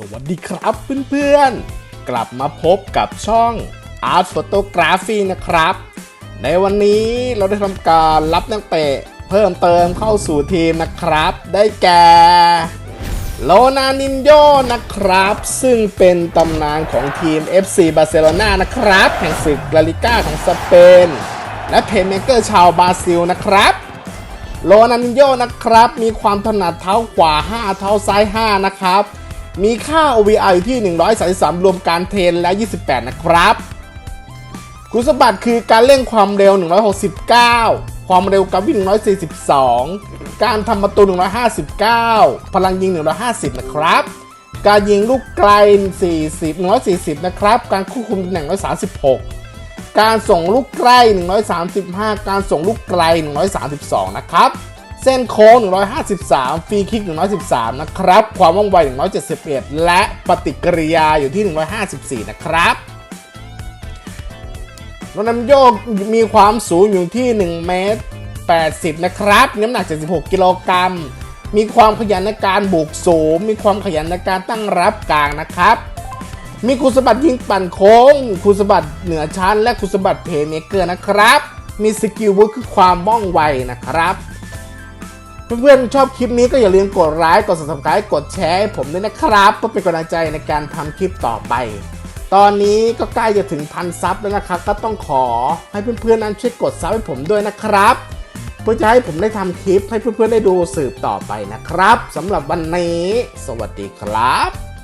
สวัสดีครับเพื่อนๆ กลับมาพบกับช่อง Art Photography นะครับ ในวันนี้เราได้ทำการรับนักเตะเพิ่มเติมเข้าสู่ทีมนะครับ ได้แก่โลนานินโยนะครับ ซึ่งเป็นตำนานของทีม FC บาร์เซโลนานะครับ แห่งศึกลาลิก้าของสเปน และเพลย์เมเกอร์ชาวบราซิลนะครับโรนันโยนะครับ มีความถนัดเท้าขวา 5 เท้าซ้าย 5 นะครับ มีค่า OVR อยู่ที่ 133 รวมการเทรนและ 28 นะครับ คุณสมบัติคือการเร่งความเร็ว 169 ความเร็วการวิ่ง142 การทำประตู 159 พลังยิง 150 นะครับ การยิงลูกไกล 40 140 นะครับ การควบคุมตำแหน่ง 136 การส่งลูกใกล้ 135 การส่งลูกไกล 132 นะครับ เส้นโค้ง 153 ฟรีคิก 113 นะครับ ความว่องไว 171 และปฏิกิริยาอยู่ที่ 154 นะครับรถน้ำโยกมีความสูงอยู่ที่1เมตร80 นะครับ น้ำหนัก 76 กิโลกรัม มีความขยันในการบุกสูง มีความขยันในการตั้งรับกลางนะครับ มีคุณสมบัติยิงปั่นโค้ง คุณสมบัติเหนือชั้น และคุณสมบัติเพย์เมเกอร์นะครับ มีสกิลวุฒิคือความว่องไวนะครับ เพื่อนๆชอบคลิปนี้ก็อย่าลืมกดไลค์กด subscribe กดแชร์ให้ผมด้วยนะครับเพื่อเป็นกำลังใจในการทำคลิปต่อไป ตอนนี้ก็ใกล้จะถึงพันซับแล้วนะครับ ก็ต้องขอให้เพื่อนๆนั้นช่วยกดซับให้ผมด้วยนะครับ เพื่อจะให้ผมได้ทำคลิปให้เพื่อนๆได้ดูสืบต่อไปนะครับสำหรับวันนี้ สวัสดีครับ